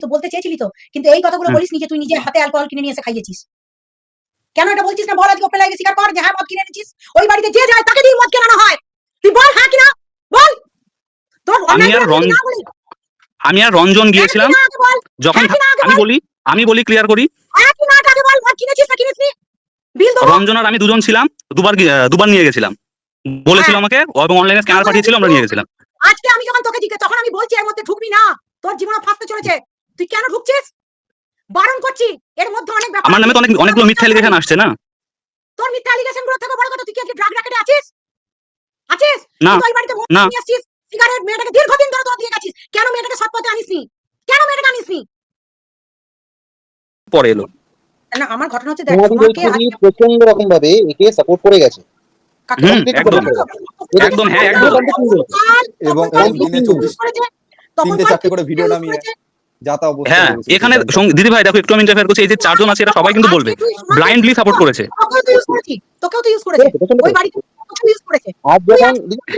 তো বলতে চেয়েছিলি তো? কিন্তু এই কথাগুলো হুম। বলিস নি যে তুই নিজে হাতে অ্যালকোহল কিনে নিয়ে এসে খাইয়েছিস। কেন এটা বলছিস না? বল আজকে ওপেন লাইভে স্বীকার কর যে হ্যাঁ মদ কিনে এনেছিস। ওই বাড়িতে যে যায় তাকে দিয়ে মদ কেনানো হয়। তুই বল হ্যাঁ কিনা? বল। তোর আমি আর আমি আর রঞ্জন হ্যাঁ গিয়েছিলাম। যখন হ্যাঁ আমি বলি। আমি বলি ক্লিয়ার করি। হ্যাঁ কিনা আগে বল। মদ কিনেছিস না কিনিসনি বিল দেবো। রঞ্জন আর আমি দুজন ছিলাম দুবার দুবার নিয়ে গেছিলাম। বলেছিল হ্যাঁ। আমাকে এবং অনলাইনে স্ক্যানার পাঠিয়েছিল আমরা নিয়ে গেছিলাম। আজকে আমি যখন তোকে জিজ্ঞেস তখন আমি বলছি এর মধ্যে ঢুকবি না। তোর জীবনে ফাঁসতে চলেছে। তুই কেন ঢুকছিস বারণ করছি এর মধ্যে অনেক ব্যাপার আমার নামে তো অনেক অনেকগুলো মিথ্যা এলিগেশন আসছে না? তোর মিথ্যা অ্যালিগেশনগুলো থেকে বড় কথা তুই কি আজকে ড্রাগ র্যাকেটে আছিস? আছিস? না, তুই বাড়িতে না। নিয়ে আসছিস সিগারেট মেয়েটাকে দীর্ঘদিন ধরে তোর দিয়ে গেছিস। কেন মেয়েটাকে সৎ পথে আনিসনি? কেন মেয়েটাকে আনিসনি? পরে এলো। না আমার ঘটনা হচ্ছে দেখ তোমাকে প্রচণ্ড রকম ভাবে একে সাপোর্ট করে গেছে। একদম। হ্যাঁ, একদম। এবং তখন দিনে চব্বিশ তিনটে চারটে করে ভিডিও নামিয়ে অবস্থা হ্যাঁ এখানে দিদি ভাই দেখো একটু আমি ইন্টারফেয়ার করছি এই যে চারজন আছে এটা সবাই কিন্তু বলবে। ব্লাইন্ডলি সাপোর্ট করেছে। তোকেও তো use করেছি, তোকেও তো use করেছে। ওই বাড়িতে তোকেও use করেছে। আজ যখন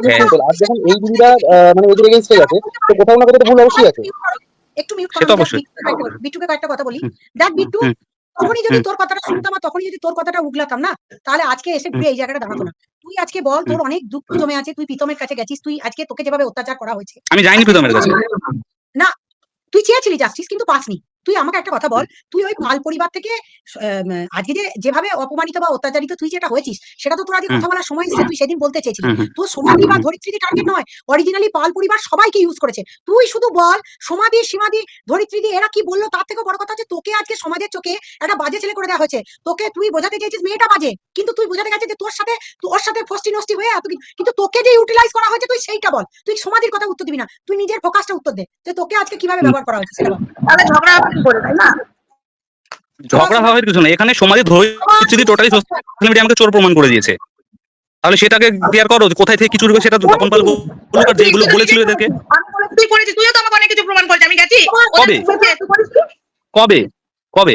হ্যাঁ। আজ যখন এই দিদিরা মানে ওদের এগেনস্টে গেছে তো কোথাও না কোথাও ভুল অবশ্যই আছে। একটু মিউট কয়েকটা কথা বলি। হুম। দেখ বিট্টু তখনই যদি তোর কথাটা শুনতাম আর তখনই যদি তোর কথাটা উগলাতাম না? তাহলে আজকে এসে ঘুরে এই জায়গাটা দাঁড়াতো না। তুই আজকে বল তোর অনেক দুঃখ জমে আছে তুই প্রীতমের কাছে গেছিস তুই আজকে তোকে যেভাবে অত্যাচার করা হয়েছে। আমি যাইনি প্রীতমের কাছে। তুই চেয়েছিলি জাস্টিস কিন্তু পাসনি। তুই আমাকে একটা কথা বল তুই ওই পাল পরিবার থেকে আজকে যে যেভাবে অপমানিত বা অত্যাচারিত তুই যেটা হয়েছিস সেটা তো তোর আজকে কথা বলার সময় তুই সেদিন বলতে চেয়েছিলি। হুম, হুম। তোর সমাধি বা ধরিত্রী টার্গেট নয় অরিজিনালি পাল পরিবার সবাইকে ইউজ করেছে। তুই শুধু বল সমাধি সীমাদি ধরিত্রী এরা কি বলল তার থেকে বড় কথা হচ্ছে তোকে আজকে সমাজের চোখে একটা বাজে ছেলে করে দেওয়া হয়েছে। তোকে তুই বোঝাতে চেয়েছিস মেয়েটা বাজে কিন্তু তুই বোঝাতে গেছিস যে তোর সাথে তোর সাথে ফষ্টি নষ্টি হয়ে এত কিন্তু তোকে যে ইউটিলাইজ করা হয়েছে তুই সেইটা বল। তুই সমাধির কথা উত্তর দিবি না। তুই নিজের ফোকাসটা উত্তর দে যে তোকে আজকে কীভাবে ব্যবহার করা হয়েছে সেটা বল। তাহলে ঝগড়া না? ঝগড়া হওয়ার কিছু না এখানে সমাজে ধরে টোটালি সোশ্যাল মিডিয়া আমাকে চোর প্রমাণ করে দিয়েছে তাহলে সেটাকে ক্লিয়ার করো কোথায় থেকে সেটা তপন পাল যেগুলো বলেছিল এদেরকে। তুই করেছিস তুইও তো আমাকে অনেক কিছু প্রমাণ করেছিস আমি গেছি। কবে? কবে? কবে?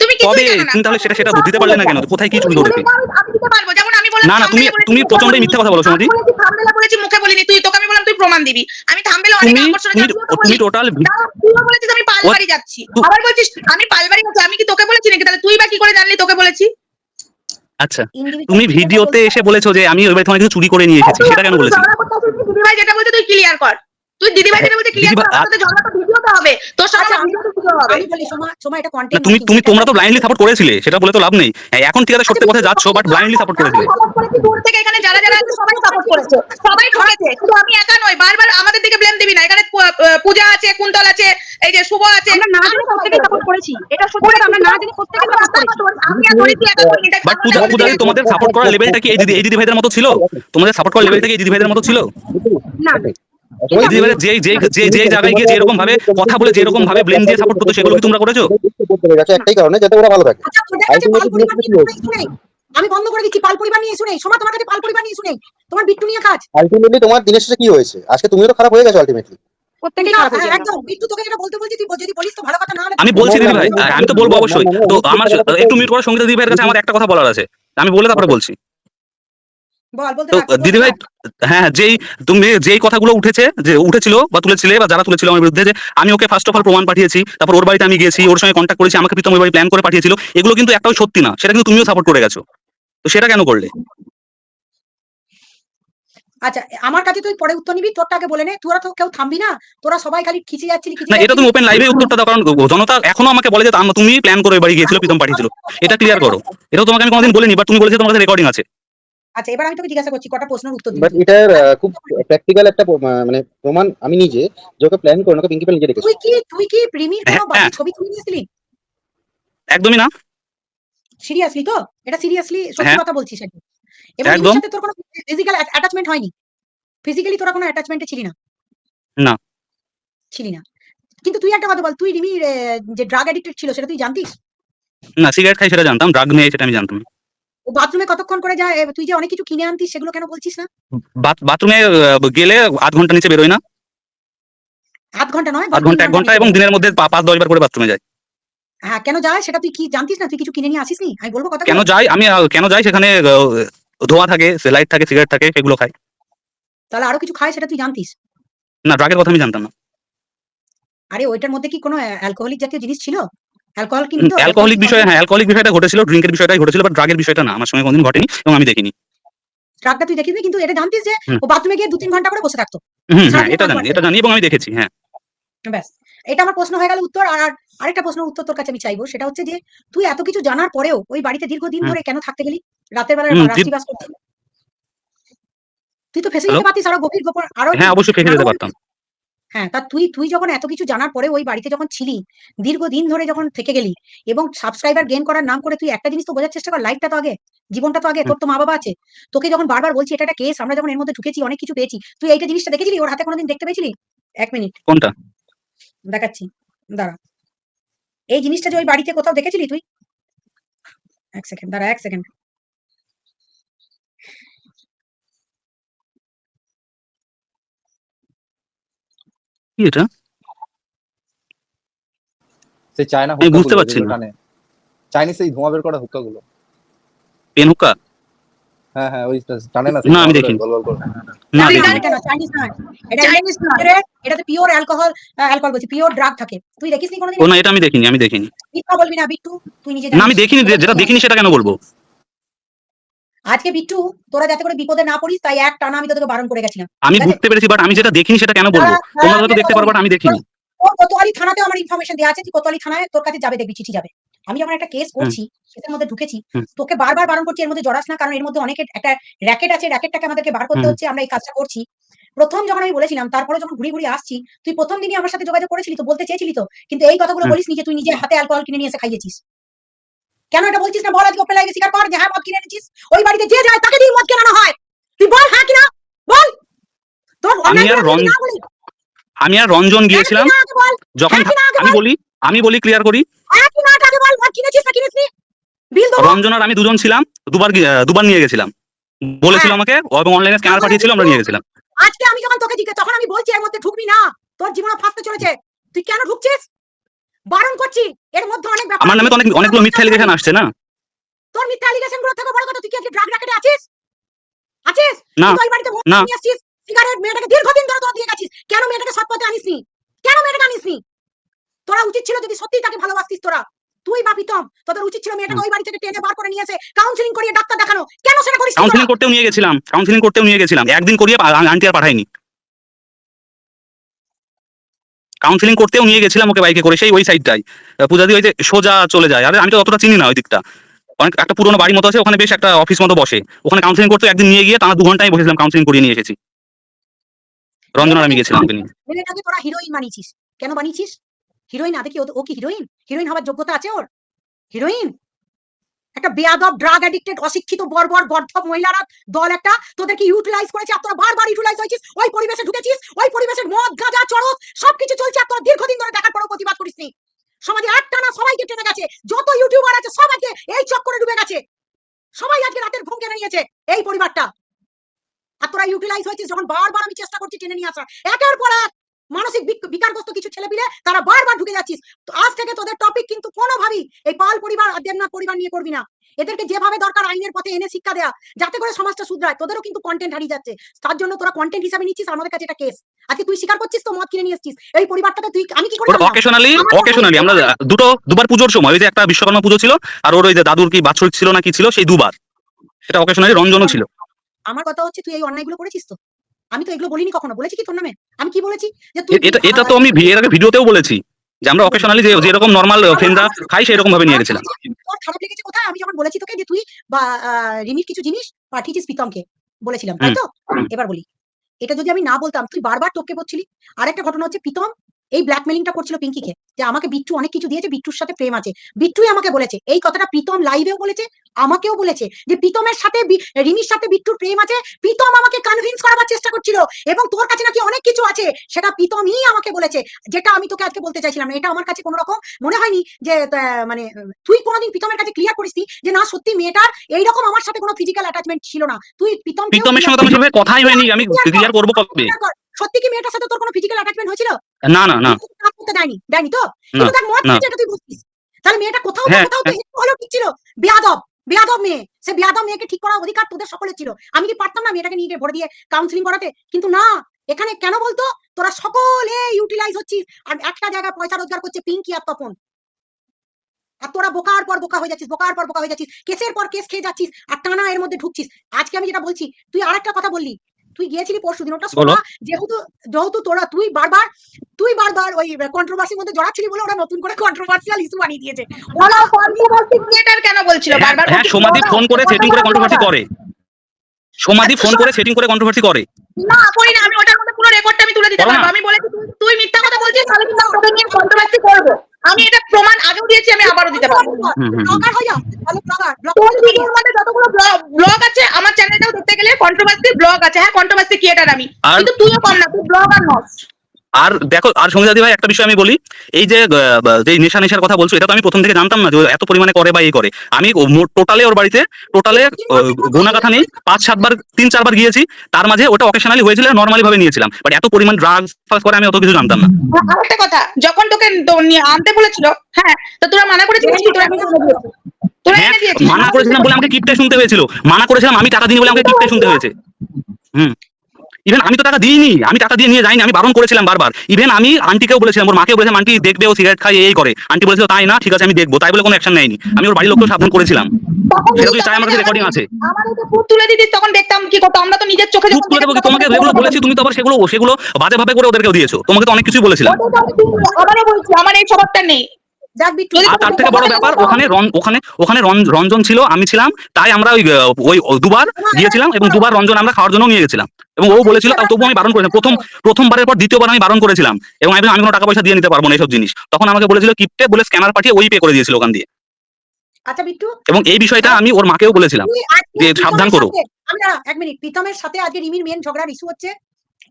তুমি কবে? তুমি তাহলে সেটা সেটা দিতে পারলে না কেন? কোথায় কি চুরি করেছে আমি আমি দিতে পারব যেমন আমি বললাম না না তুমি তুমি প্রচণ্ড মিথ্যা কথা বলো সমাধি মুখে বলিনি। তুই তোকে প্রমাণ দিবি। আমি থাম্বনেলে অনেক তুমি আকর্ষণে। টোটাল বলেছিস আমি পালবাড়ি যাচ্ছি। আবার বলছিস আমি পালবাড়ি যাচ্ছি আমি কি তোকে বলেছি নাকি? তাহলে তুই বা কি করে জানলি তোকে বলেছি? আচ্ছা তুমি ভিডিওতে এসে বলেছ যে আমি ওই বাড়ি থেকে কিছু চুরি করে নিয়ে এসেছি সেটা কেন বলেছি দিদিভাই যেটা বলছে তুই ক্লিয়ার কর। তুই দিদিভাই যেটা বলছে ক্লিয়ার কর দিদিভাই, ঝগড়া তো ভিডিওতে হবে তোর সাথে আচ্ছা, ভিডিওতে হবে। আমি বলি সোমা সোমা এটা কন্টেন্ট তুমি তুমি তোমরা তো ব্লাইন্ডলি সাপোর্ট করেছিলে সেটা বলে তো লাভ নেই। হ্যাঁ, এখন ঠিক আছে সত্যি পথে যাচ্ছ বাট ব্লাইন্ডলি সাপোর্ট করেছিলে। দূর থেকে এখানে যারা যারা আছে সবাই সাপোর্ট করেছে? সবাই ঠকেছে শুধু আমি একা নয় বারবার আমাদের দিকে ব্লেম দিবি না। এখানে পূজা আছে কুন্তল আছে এই যে শুভ আছে। আমরা না জেনে প্রত্যেকেই সাপোর্ট করেছি। এটা সত্যি আমরা না জেনে প্রত্যেকে সাপোর্ট করেছি। আমি আর ধরিত্রী একা করিনি, এটা বাট পূজা পূজা তোমাদের সাপোর্ট করার লেভেলটা কি? এই দিদি এই দিদি ভাইদের মতো ছিল? তোমাদের সাপোর্ট করার লেভেলটা কি এই দিদি ভাইদের মতো ছিল? না। যে যে যে যে জায়গায় গিয়ে যেরকম ভাবে কথা বলে যেরকম ভাবে ব্লেম দিয়ে সাপোর্ট করতো সেগুলো কি তোমরা করেছ? একটাই কারণে যাতে ওরা ভালো থাকে। আচ্ছা। আমি বন্ধ করে দিচ্ছি পাল পরিবার নিয়ে শুনেই সোমা তোমার কাছে পাল পরিবার নিয়ে শুনেই তোমার বিট্টু নিয়ে কাজ। আলটিমেটলি তোমার দিনের শেষে কি হয়েছে? আজকে তুমিও তো খারাপ হয়ে গেছো আলটিমেটলি হ্যাঁ, একদম বিট্টু তোকে যেটা বলতে বলছি যদি বলিস তো না হলে আমি বলছি দিদি ভাই আমি তো বলব অবশ্যই। তো আমার একটু মিউট করার সঙ্গীতা দিদি ভাইয়ের কাছে আমার একটা কথা বলার আছে। আমি বলে তারপরে বলছি বল বলতে তো থাক, বলতে দিদি ভাই হ্যাঁ যেই তুমি যেই কথাগুলো উঠেছে যে উঠেছিল বা তুলেছিলে বা যারা তুলেছিল আমার বিরুদ্ধে যে আমি ওকে ফার্স্ট অফ অল প্রমাণ পাঠিয়েছি তারপর ওর বাড়িতে আমি গেছি ওর সঙ্গে কন্ট্যাক্ট করেছি আমাকে প্রীতম ওই বাড়ি প্ল্যান করে পাঠিয়েছিল এগুলো কিন্তু একটাও সত্যি না সেটা কিন্তু তুমিও সাপোর্ট করে গেছো। তো সেটা কেন করলে? আচ্ছা আমার কাছে তুই পরে উত্তর নিবি তোরটা আগে বলে নে তোরা তো কেউ থামবি না তোরা সবাই খালি খিচে যাচ্ছিলি খিচে না এটা তুমি ওপেন লাইভে উত্তরটা দাও কারণ জনতা এখনও আমাকে বলে যে তুমি প্ল্যান করে বাড়ি গিয়েছিল প্রীতম পাঠিয়েছিল। এটা ক্লিয়ার করো। এটাও তোমাকে আমি কোনোদিন বলিনি বাট তুমি বলেছ তোমার কাছে রেকর্ডিং আছে। আচ্ছা এবার আমি তোকে জিজ্ঞাসা করছি কটা প্রশ্নের উত্তর দিবি বাট এটার খুব প্র্যাকটিক্যাল একটা মানে প্রমাণ আমি নিজে যে ওকে প্ল্যান করে ওকে পিঙ্কি পাল নিজে দেখেছি তুই কি তুই কি প্রেমীর কোনো হ্যাঁ, বাজে হ্যাঁ। ছবি তুলে নিয়েছিলি একদমই না সিরিয়াসলি তো এটা সিরিয়াসলি সত্যি হ্যাঁ। কথা বলছিস একদম এবং। এর সাথে তোর কোনো ফিজিক্যাল অ্যাটাচমেন্ট হয়নি ফিজিক্যালি তোরা কোনো অ্যাটাচমেন্টে ছিলি না না। ছিলি না কিন্তু তুই একটা কথা বল তুই রিমির আহ, যে ড্রাগ অ্যাডিক্টেড ছিল সেটা তুই জানতিস না সিগারেট খাই সেটা জানতাম ড্রাগ নেই সেটা আমি জানতাম না। ও বাথরুমে কতক্ষণ করে যায়? তুই যে অনেক কিছু কিনে আনতিস সেগুলো কেন বলছিস না? বাথরুমে গেলে আধ ঘণ্টা নিচে বেরোয় না। আধ ঘণ্টা নয় আধ ঘণ্টা এক ঘণ্টা এবং দিনের মধ্যে পাঁচ দশ বার করে বাথরুমে যায়। হ্যাঁ কেন যায়? সেটা তুই কি জানতিস না? তুই কিছু কিনে নিয়ে আসিস নি? আমি বলব কথা কেন যাই আমি কেন যাই সেখানে ধোঁয়া থাকে লাইট থাকে সিগারেট থাকে সেগুলো খাই তাহলে আরও কিছু খায় সেটা তুই জানতিস? না ড্রাগের কথা আমি জানতাম না। আরে ওইটার মধ্যে কি কোনো অ্যালকোহলিক জাতীয় জিনিস ছিল? অ্যালকোহল কি নিত অ্যালকোহলিক বিষয়ে হ্যাঁ অ্যালকোহলিক বিষয়টা ঘটেছিল ড্রিঙ্কের বিষয়টাই ঘটেছিল বাট ড্রাগের বিষয়টা না আমার সঙ্গে কোনদিন ঘটেনি এবং আমি দেখিনি। ট্রাকটা তুই দেখিস কিন্তু এটা জানতিস যে ও বাথরুমে গিয়ে দু তিন ঘণ্টা করে বসে থাকতো। হ্যাঁ এটা জানি এটা জানি এবং আমি দেখেছি হ্যাঁ। ব্যাস এটা আমার প্রশ্ন হয়ে গেল উত্তর আর আর আরেকটা প্রশ্ন উত্তর তোর কাছে আমি চাইব সেটা হচ্ছে যে তুই এত কিছু জানার পরেও ওই বাড়িতে দীর্ঘদিন ধরে কেন থাকতে গেলি? রাতের বেলা হুম, দীর- রাত্রিবাস করতে তুই তো ফেসে? যেতে পারতিস আরও গভীর গোপন আরও হ্যাঁ অবশ্যই যেতে পারতাম। হ্যাঁ তা তুই তুই যখন এত কিছু জানার পরে ওই বাড়িতে যখন ছিলি দীর্ঘদিন ধরে যখন থেকে গেলি এবং সাবস্ক্রাইবার গেইন করার নাম করে তুই একটা জিনিস তো বোঝার চেষ্টা কর লাইফটা তো আগে জীবনটা তো আগে তোর তো মা বাবা আছে। তোকে যখন বারবার বলছি এটা একটা কেস আমরা যখন এর মধ্যে ঢুকেছি অনেক কিছু পেয়েছি তুই এইটা জিনিসটা দেখেছিলি? ওর হাতে কোনোদিন দেখতে পেয়েছিলি? এক মিনিট। কোনটা? দেখাচ্ছি দাঁড়া। এই জিনিসটা যে ওই বাড়িতে কোথাও দেখেছিলি তুই? এক সেকেন্ড দাঁড়া এক সেকেন্ড কি এটা? সেই চায়না আমি বুঝতে পারছি না। চাইনিজ এই ধোঁয়া বের করা হুক্কা গুলো পেন হুক্কা? হ্যাঁ হ্যাঁ ওই টানে না না, আমি দেখিনি। গল গল করে। না আমি দেখিনি। জানি। এটা না এটা চাইনিজ না এটাতে পিওর অ্যালকোহল অ্যালকোহল বলছি পিওর ড্রাগ থাকে। তুই দেখিসনি কোনোদিন? না এটা আমি দেখিনি আমি দেখিনি। মিথ্যা বলবি না বিট্টু। তুই নিজে না আমি দেখিনি যেটা দেখিনি সেটা কেন বলব? আজকে বিট্টু তোরা যাতে করে বিপদে না পড়িস তাই এক টানা আমি তোদেরকে বারণ করে গেছিলাম। আমি বুঝতে পেরেছি বাট আমি যেটা দেখিনি সেটা কেন বলব? হ্যাঁ, তোমরা হ্যাঁ, হয়তো দেখতে পারো বাট আমি দেখিনি। ও কোতোয়ালি থানাতেও আমার ইনফরমেশন দেওয়া আছে তুই কোতোয়ালি থানায় তোর কাছে যাবে দেখবি চিঠি যাবে। আমি যখন একটা কেস করছি সেটার মধ্যে ঢুকেছি তোকে বারবার বারণ করছি এর মধ্যে জড়াস না কারণ এর মধ্যে অনেকের একটা র্যাকেট আছে র্যাকেটটাকে আমাদেরকে বার করতে হচ্ছে আমরা এই কাজটা করছি। প্রথম যখন আমি বলেছিলাম তারপরে যখন ঘুরি ঘুরি আসছি তুই প্রথম দিনই আমার সাথে যোগাযোগ করেছিলি তো বলতে চেয়েছিলি তো কিন্তু এই কথাগুলো। বলিস নি যে তুই নিজে হাতে অ্যালকোহল কিনে নিয়ে এসে খাইয়েছিস। কেন এটা বলছিস না? বল আজকে ওপেন লাগে স্বীকার কর যে হ্যাঁ মদ কিনে এনেছিস ওই বাড়িতে যে যায় তাকে দিয়ে মদ কেনানো হয়। তুই বল হ্যাঁ কিনা বল। তোর আমি আর বলি, আমি আর রঞ্জন হ্যাঁ গিয়েছিলাম। যখন হ্যাঁ আগে আমি বলি আমি বলি ক্লিয়ার করি। হ্যাঁ রঞ্জন আর আমি দুজন ছিলাম। দুবার দুবার নিয়ে গেছিলাম। বলেছিল। আমাকে এবং অনলাইনে স্ক্যানার পাঠিয়েছিল আমরা নিয়ে গেছিলাম। আজকে আমি যখন তোকে জিজ্ঞেস তখন আমি বলছি এর মধ্যে ঢুকবি না। তোর জীবনে ফাঁসতে চলেছে। তুই কেন ঢুকছিস? বারণ করছি এর মধ্যে অনেক আমার নামে তো অনেক অনেকগুলো মিথ্যা এলিগেশন আসছে না? তোর মিথ্যা অ্যালিগেশনগুলো থেকে বড় কথা তুই কি আজকে ড্রাগ র্যাকেটে আছিস? আছিস? না, তুই বাড়িতে মদ না। নিয়ে আসছিস সিগারেট মেয়েটাকে দীর্ঘদিন ধরে তোর দিয়ে গেছিস। কেন মেয়েটাকে সৎ পথে আনিসনি? কেন মেয়েটাকে আনিসনি? তোরা উচিত ছিল যদি সত্যি তাকে ভালোবাসতিস তোরা। তুই বা প্রীতম তোদের উচিত ছিল মেয়েটাকে ওই বাড়ি থেকে টেনে বার করে নিয়ে এসে কাউন্সিলিং করিয়ে ডাক্তার দেখানো। কেন সেটা করিস কাউন্সিলিং করতেও নিয়ে গেছিলাম। কাউন্সিলিং করতেও নিয়ে গেছিলাম। একদিন করিয়ে আন্টি আর পাঠায়নি। কাউন্সিলিং করতেও নিয়ে গেছিলাম ওকে বাইকে করে, সেই ওই সাইডটাই পূজা দিয়ে ওই যে সোজা চলে যায়, আরে আমি তো অতটা চিনি না ওই দিকটা। অনেক একটা পুরোনো বাড়ির মতো আছে, ওখানে বেশ একটা অফিস মতো বসে। ওখানে কাউন্সিলিং করতে একদিন নিয়ে গিয়ে টানা দু ঘন্টায় বসেছিলাম কাউন্সিলিং করিয়ে নিয়ে এসেছি। রঞ্জন আর আমি গেছিলাম ওকে মেয়েটাকে তোরা হিরোইন বানিয়েছিস কেন বানিয়েছিস? হিরোইন আদে কি ও- কি হিরোইন হিরোইন হওয়ার যোগ্যতা আছে ওর? হিরোইন একটা বেয়াদব ড্রাগ অ্যাডিক্টেড অশিক্ষিত বর্বর গর্ধব মহিলারা দল একটা, তোদেরকে ইউটিলাইজ করেছে, আর তোরা বারবার ইউটিলাইজ হয়েছিস, ওই পরিবেশে ঢুকেছিস, ওই পরিবেশের মদ গাঁজা চড়ক সবকিছু চলছে আর তোরা দীর্ঘদিন ধরে দেখার পরেও প্রতিবাদ করিসনি সমাজে একটা না সবাইকে টেনে গেছে যত ইউটিউবার আছে সব আজকে এই চক্করে ডুবে গেছে সবাই আজকে রাতের ঘুম কেড়ে নিয়েছে এই পরিবারটা আর তোরা ইউটিলাইজ হয়েছিস যখন বারবার আমি চেষ্টা করছি টেনে নিয়ে আসার। একের পর এক মানসিক বিকারগ্রস্ত কিছু ছেলে পিলে তারা বারবার ঢুকে যাচ্ছিস। তো আজ থেকে তোদের টপিক কিন্তু কোনোভাবেই এই পাল পরিবার আর দেবনাথ পরিবার নিয়ে করবি না। এদেরকে যেভাবে দরকার আইনের পথে এনে শিক্ষা দেয়া যাতে করে সমাজটা শুধরায় তোদেরও কিন্তু কন্টেন্ট হারিয়ে যাচ্ছে। তার জন্য তোরা কন্টেন্ট হিসাবে নিচ্ছিস আমাদের কাছে এটা কেস আজকে তুই স্বীকার করছিস তো মদ কিনে নিয়ে এসছিস। এই পরিবারটাকে তুই আমি কি করে ওটা জানলাম? অকেশনালি অকেশনালি আমরা দুটো দুবার পুজোর সময় ওই যে একটা বিশ্বকর্মা পুজো ছিল আর ওর ওই যে দাদুর কি বাৎসরিক ছিল না কি ছিল সেই দুবার। সেটা অকেশনালি রঞ্জনও ছিল। আমার কথা হচ্ছে তুই এই অন্যায়গুলো করেছিস তো? আমি তো এগুলো বলিনি কখনো। বলেছি কি তোর নামে? আমি কি বলেছি? যে তুই এটা এটা তো আমি এর আগে ভিডিওতেও বলেছি। যে আমরা অকেশনালি যে যেরকম নর্মাল ফ্রেন্ডরা খাই সেই রকম ভাবে নিয়ে গেছিলাম। তোর খারাপ লেগেছে কোথায়? আমি যখন বলেছি তোকে যে তুই বা রিমির কিছু জিনিস পাঠিয়েছিস প্রীতমকে বলেছিলাম তাই তো? এবার বলি। এটা যদি আমি না বলতাম তুই বারবার টপকে পড়ছিলি আরেকটা ঘটনা হচ্ছে প্রীতম এই ব্ল্যাকমেলিংটা করছিল পিঙ্কিকে যে আমাকে বিট্টু অনেক কিছু দিয়েছে বিট্টুর সাথে প্রেম আছে। বিট্টুই আমাকে বলেছে এই কথাটা প্রীতম লাইভেও বলেছে আমাকেও বলেছে যে প্রীতমের সাথে রিমির সাথে বিট্টুর প্রেম আছে প্রীতম আমাকে কনভিন্স করার চেষ্টা করছিল এবং তোর কাছে নাকি অনেক কিছু আছে সেটা প্রীতমই আমাকে বলেছে যেটা আমি তোকে আজকে বলতে চাইছিলাম। এটা আমার কাছে কোনো রকম মনে হয়নি যে মানে তুই কোনোদিন প্রীতমের কাছে ক্লিয়ার করিসনি যে না সত্যি মেয়েটার এইরকম আমার সাথে কোনো ফিজিক্যাল অ্যাটাচমেন্ট ছিল না। তুই প্রীতম প্রীতমের সঙ্গে কথাই হয়নি আমি ক্লিয়ার করব কবে? সত্যি কি মেয়েটার সাথে তোর কোনো ফিজিক্যাল অ্যাটাচমেন্ট হয়েছিল? না না না। দেয়নি দেয়নি তো? কিন্তু না। তুই বুঝছিস? তাহলে মেয়েটা কোথাও হ্যাঁ, কোথাও তো একটু হলেও ঠিক ছিল। বেয়াদব বেয়াদব মেয়ে। সে বেয়াদব মেয়েকে ঠিক করার অধিকার তোদের সকলের ছিল। আমি কি পারতাম না মেয়েটাকে নিয়ে ভরে দিয়ে কাউন্সিলিং করাতে? কিন্তু না এখানে কেন বলতো? তোরা সকলে ইউটিলাইজ হচ্ছিস। আর একটা জায়গায় পয়সা রোজগার করছে পিঙ্কি আর তপন। আর তোরা বোকার পর বোকা হয়ে যাচ্ছিস বোকার পর বোকা হয়ে যাচ্ছিস কেসের পর কেস খেয়ে যাচ্ছিস আর টানা এর মধ্যে ঢুকছিস। আজকে আমি যেটা বলছি তুই আরেকটা কথা বললি। তুই গিয়েছিলি পরশু দিন ওটা শোনা যেহেতু যেহেতু তোরা তুই বারবার তুই বারবার ওই কন্ট্রোভার্সির মধ্যে জড়াচ্ছিলি বলে ওরা নতুন করে কন্ট্রোভার্সিয়াল ইস্যু বানিয়ে দিয়েছে। ওরা কন্ট্রোভার্সি ক্রিয়েটার কেন বলছিল? হ্যাঁ বারবার হ্যাঁ সমাধি ফোন করে সেটিং করে কন্ট্রোভার্সি করে। সমাধি ফোন করে সেটিং করে কন্ট্রোভার্সি করে। না করি না আমি ওটার মধ্যে পুরো রেকর্ডটা আমি তুলে দিতে পারব। আমি বলেছি তুই- মিথ্যা কথা বলছিস তাহলে কিন্তু আমি তোকে নিয়ে কন্ট্রোভার্সি করব। আমি এটা প্রমাণ আগেও দিয়েছি আমি আবারও দিতে পারব। ব্লগার হয়ে যা তাহলে ব্লগার ভিডিওর মধ্যে যতগুলো ব্লগ আছে আমার চ্যানেলটাও দেখতে গেলে কন্ট্রোভার্সি ব্লগ আছে হ্যাঁ কন্ট্রোভার্সি ক্রিয়েটার আমি। কিন্তু তুইও কর না তুই ব্লগ আর নস আর দেখো আর সঙ্গীতাদি ভাই একটা বিষয় আমি বলি এই যে যে নেশা নেশার কথা বলছো এটা তো আমি প্রথম থেকে জানতাম না যে এত পরিমাণে করে বা এই করে। আমি টোটালে ওর বাড়িতে টোটালে গোনা কথা নেই পাঁচ সাতবার তিন চারবার গিয়েছি তার মাঝে ওটা অকেশনালি হয়েছিল নর্মালি ভাবে নিয়েছিলাম। বাট এত পরিমাণ ড্রাগস ফাস করে আমি অত কিছু জানতাম না। আরেকটা কথা যখন তোকে আনতে বলেছিল হ্যাঁ তো তোরা মানা করেছিস তোরা হ্যাঁ মানা করেছিলাম বলে আমাকে কিপটে শুনতে হয়েছিল। মানা করেছিলাম আমি টাকা দিই বলে আমাকে কিপটে শুনতে হয়েছে। হুম। ইভেন আমি তো টাকা দিইনি আমি টাকা দিয়ে নিয়ে যাইনি আমি বারণ করেছিলাম বারবার। ইভেন আমি আন্টিকেও বলেছিলাম ওর মাকেও বলেছিলাম আন্টি দেখবে ও সিগারেট খায় এই করে। আন্টি বলেছিল তাই না ঠিক আছে আমি দেখব। তাই বলে কোনো অ্যাকশন নেয়নি। আমি ওর বাড়ির লোককেও সাবধান করেছিলাম। সেটা তুই চাই আমার কাছে রেকর্ডিং আছে। ফুট তুলে তখন দেখতাম কি করতো আমরা তো নিজের চোখে দেবো তোমাকে যেগুলো বলেছি তুমি তো আবার সেগুলো সেগুলো বাজে ভাবে করে ওদেরকেও দিয়েছ। তোমাকে তো অনেক কিছুই বলেছিলাম। বলছি আমার এই স্বভাবটা নেই। তার থেকে বড় ব্যাপার ওখানে ওখানে ওখানে রঞ্জন ছিল আমি ছিলাম তাই আমরা ওই ওই দুবার গিয়েছিলাম এবং দুবার রঞ্জন আমরা খাওয়ার জন্য নিয়ে গেছিলাম। এবং ও বলেছিল তাও তবু আমি বারণ করেছিলাম প্রথম প্রথমবারের পর দ্বিতীয়বার আমি বারণ করেছিলাম। এবং আমি আমি কোনো টাকা পয়সা দিয়ে নিতে পারব না এইসব জিনিস। তখন আমাকে বলেছিল কিপটে বলে স্ক্যানার পাঠিয়ে ওই পে করে দিয়েছিল ওখান দিয়ে। আচ্ছা বিট্টু। এবং এই বিষয়টা আমি ওর মাকেও বলেছিলাম যে সাবধান করো। সাথে- আমি এক মিনিট প্রীতমের সাথে আজকে রিমির মেন ঝগড়ার ইস্যু হচ্ছে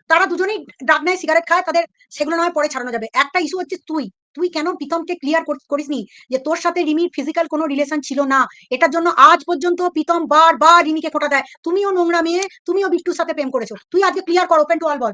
তারা দুজনেই ড্রাগ নেয় সিগারেট খায় তাদের সেগুলো নয় পরে ছাড়ানো যাবে। একটা ইস্যু হচ্ছে তুই। তুই কেন প্রীতমকে ক্লিয়ার করিসনি? যে তোর সাথে রিমির ফিজিক্যাল কোনো রিলেশন ছিল না। এটার জন্য আজ পর্যন্ত প্রীতম বার বার রিমিকে খোটা দেয়। তুমিও নোংরা মেয়ে, তুমিও বিট্টুর সাথে প্রেম করেছ। তুই আজকে ক্লিয়ার কর ওপেন টু অল বল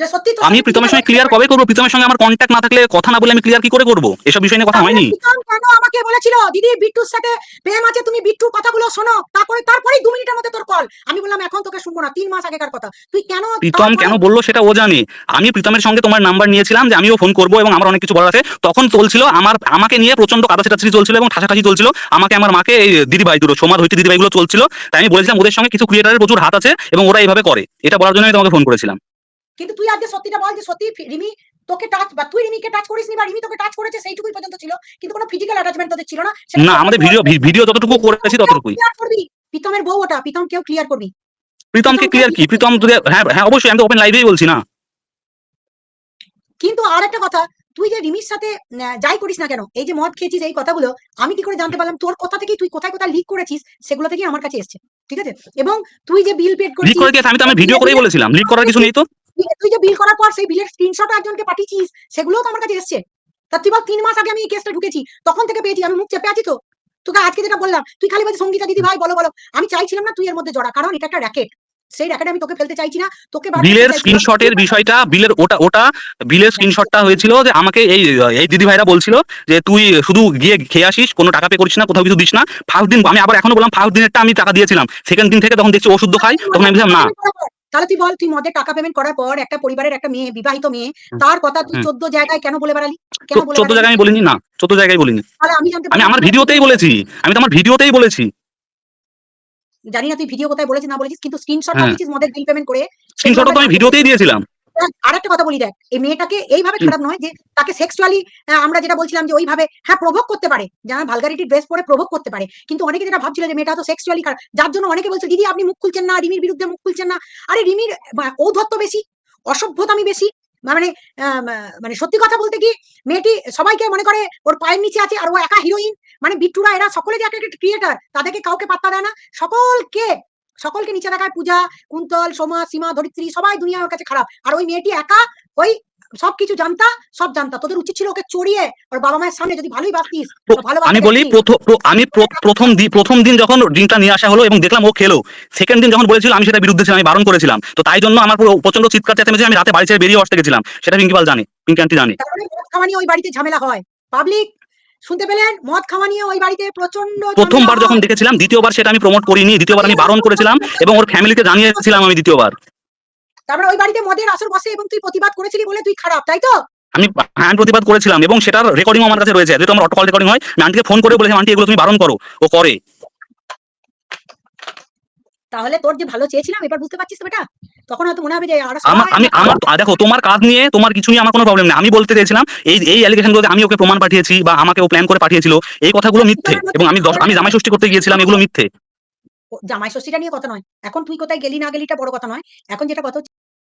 যে সত্যি আমি প্রীতমের সঙ্গে ক্লিয়ার কবে করব? প্রীতমের সঙ্গে আমার কন্ট্যাক্ট না থাকলে কথা না বলে আমি ক্লিয়ার কি করে করব? এসব বিষয় নিয়ে কথা হয়নি। কেন আমাকে বলেছিল? দিদি বিট্টুর সাথে প্রেম আছে তুমি বিট্টুর কথাগুলো শোনো। তারপরে তারপরেই দু মিনিটের মধ্যে তোর কল আমি বললাম এখন তোকে শুনব না। তিন মাস আগেকার কথা। তুই কেন প্রীতম কেন বলল সেটা ও জানে। আমি প্রীতমের সঙ্গে তোমার নাম্বার নিয়েছিলাম যে আমিও ফোন করব এবং আমার অনেক কিছু বলার আছে। তখন চলছিল আমার আমাকে নিয়ে প্রচণ্ড কাদাছিটাছি চলছিল এবং ঠাসাঠাসি চলছিল। আমাকে আমার মাকে এই দিদি ভাই দুটো সমাজ হইতে দিদি ভাইগুলো চলছিল। তাই আমি বলেছিলাম ওদের সঙ্গে কিছু ক্রিয়েটারের প্রচুর হাত আছে এবং ওরা এইভাবে করে। এটা বলার জন্য আমি তোমাকে ফোন করেছিলাম। কিন্তু তুই আজকে সত্যিটা বল যে সত্যি রিমি তোকে টাচ বা তুই রিমিকে টাচ করিসনি বা রিমি তোকে টাচ করেছে সেইটুকুই পর্যন্ত ছিল কিন্তু কোনো ফিজিক্যাল অ্যাটাচমেন্ট তোদের ছিল না। না আমাদের ভিডিও ভিডিও যতটুকু করেছি ততটুকুই। প্রীতমের বউ ওটা প্রীতম কেউ ক্লিয়ার করবি। প্রীতমকে ক্লিয়ার কি? প্রীতম যদি হ্যাঁ হ্যাঁ অবশ্যই আমি তো ওপেন লাইভেই বলছি না। কিন্তু আর একটা কথা তুই যে রিমির সাথে যাই করিস না কেন এই যে মদ খেয়েছিস এই কথাগুলো আমি কি করে জানতে পারলাম তোর কথা থেকেই তুই কোথায় কোথায় লিক করেছিস সেগুলো থেকেই আমার কাছে এসছে ঠিক আছে? এবং তুই যে বিল পেড করেছিস লিক করে আমি তো আমি ভিডিও করেই বলেছিলাম লিক করার কিছু নেই তো। তুই- যে বিল করার পর সেই বিলের স্ক্রিনশট একজনকে পাঠিয়েছিস সেগুলোও তো আমার কাছে এসছে। তুই বল তিন মাস আগে আমি এই কেসটা ঢুকেছি তখন থেকে পেয়েছি আমি মুখ চেপে আছি তো। তোকে আজকে যেটা বললাম তুই খালি বলছিস সঙ্গীতা দিদি ভাই বলো বলো। আমি চাইছিলাম না তুই এর মধ্যে জড়া কারণ এটা একটা র্যাকেট সেই র্যাকেটে আমি তোকে ফেলতে চাইছি না তোকে বিলের। স্ক্রিনশটের বিষয়টা বিলের ওটা ওটা বিলের স্ক্রিনশটটা হয়েছিল যে আমাকে এই এই দিদি ভাইরা বলছিল যে তুই শুধু গিয়ে খেয়ে আসিস কোনো টাকা পে করিস না কোথাও কিছু দিস না। ফার্স্ট দিন আমি আবার এখনও বললাম ফার্স্ট দিনেরটা আমি টাকা দিয়েছিলাম। সেকেন্ড দিন থেকে তখন দেখছি ওষুধ খাই তখন আমি বললাম না। তাহলে তুই বল তুই মদের টাকা পেমেন্ট করার পর একটা পরিবারের একটা মেয়ে বিবাহিত মেয়ে তার কথা তুই চোদ্দ জায়গায় কেন বলে বেড়ালি? কেন বলে চোদ্দ জায়গায় আমি বলিনি না চোদ্দ জায়গায় বলিনি। তাহলে আমি জানতে আমি আমার ভিডিওতেই বলেছি আমি তো আমার ভিডিওতেই বলেছি। জানি না তুই ভিডিও কোথায় বলেছিস না বলেছিস কিন্তু স্ক্রিনশট হ্যাঁ। পাঠিয়েছিস মদের বিল পেমেন্ট করে স্ক্রিনশট তো আমি ভিডিওতেই দিয়েছিলাম। আর একটা কথা বলি দেখ এই মেয়েটাকে এইভাবে খারাপ নয় যে তাকে সেক্সুয়ালি আমরা যেটা বলছিলাম যে ওইভাবে হ্যাঁ প্রভোগ করতে পারে যারা ভালগারিটি ড্রেস পরে প্রভোগ করতে পারে কিন্তু অনেকে যেটা ভাবছিল যে মেয়েটা তো সেক্সুয়ালি খারাপ যার জন্য অনেকে বলছে দিদি আপনি মুখ খুলছেন না রিমির বিরুদ্ধে মুখ খুলছেন না। আরে রিমির ঔদ্ধত্য বেশি অসভ্যতামি বেশি মানে আহ, মানে সত্যি কথা বলতে কি মেয়েটি সবাইকে মনে করে ওর পায়ের নিচে আছে আর ও একা হিরোইন মানে বিট্টুরা এরা সকলে যে একটা ক্রিয়েটার তাদেরকে কাউকে পাত্তা দেয় না সকলকে সকলকে নিচে দেখায় পূজা কুন্তল সোমা সীমা ধরিত্রী সবাই দুনিয়া ওর কাছে খারাপ। আর ওই মেয়েটি একা ওই সবকিছু জানতা সব জানতা। তোদের উচিত ছিল ওকে চড়িয়ে ওর বাবা মায়ের সামনে যদি ভালোই বাঁচতিস আমি বলি প্রথম আমি প্রথম প্রথম দিন যখন ড্রিঙ্কটা নিয়ে আসা হলো এবং দেখলাম ও খেলো সেকেন্ড দিন যখন বলেছিল আমি সেটা বিরুদ্ধে ছিলাম আমি বারণ করেছিলাম। তো তাই জন্য আমার পুরো প্রচণ্ড চিৎকার চেঁচামেচি আমি রাতে বাড়ি ছেড়ে বেরিয়ে আসতে গেছিলাম। সেটা পিঙ্কিপাল জানে পিঙ্কি আন্টি জানে ওই বাড়িতে ঝামেলা হয়। পাবলিক শুনতে পেলেন? মদ খাওয়া নিয়ে ওই বাড়িতে প্রচণ্ড প্রথমবার যখন দেখেছিলাম দ্বিতীয়বার সেটা আমি প্রমোট করিনি দ্বিতীয়বার আমি বারণ করেছিলাম এবং ওর ফ্যামিলিকে জানিয়েছিলাম আমি দ্বিতীয়বার। তারপরে ওই বাড়িতে মদের আসর বসে এবং তুই প্রতিবাদ করেছিলি বলে তুই খারাপ তাই তো? আমি হ্যাঁ প্রতিবাদ করেছিলাম এবং সেটার রেকর্ডিং আমার কাছে রয়েছে। যেহেতু আমার অটো কল রেকর্ডিং হয় আমি আন্টিকে ফোন করে বলেছিলাম আন্টি এগুলো তুমি বারণ করো। ও করে। তাহলে তোর যে ভালো চেয়েছিলাম এবার বুঝতে পারছিস তো বেটা? তখন হয়তো মনে হবে যে আর আমি আমার দেখো তোমার কাজ নিয়ে তোমার কিছু নিয়ে আমার কোনো প্রবলেম নেই। আমি বলতে চেয়েছিলাম এই এই অ্যালিগেশন গুলোতে আমি ওকে প্রমাণ পাঠিয়েছি বা আমাকে ও প্ল্যান করে পাঠিয়েছিল এই কথাগুলো মিথ্যে। এবং আমি আমি জামাই ষষ্ঠী করতে গিয়েছিলাম এগুলো মিথ্যে। জামাই ষষ্ঠীটা নিয়ে কথা নয়। এখন তুই কোথায় গেলি না গেলিটা বড় কথা নয়। এখন যেটা কথা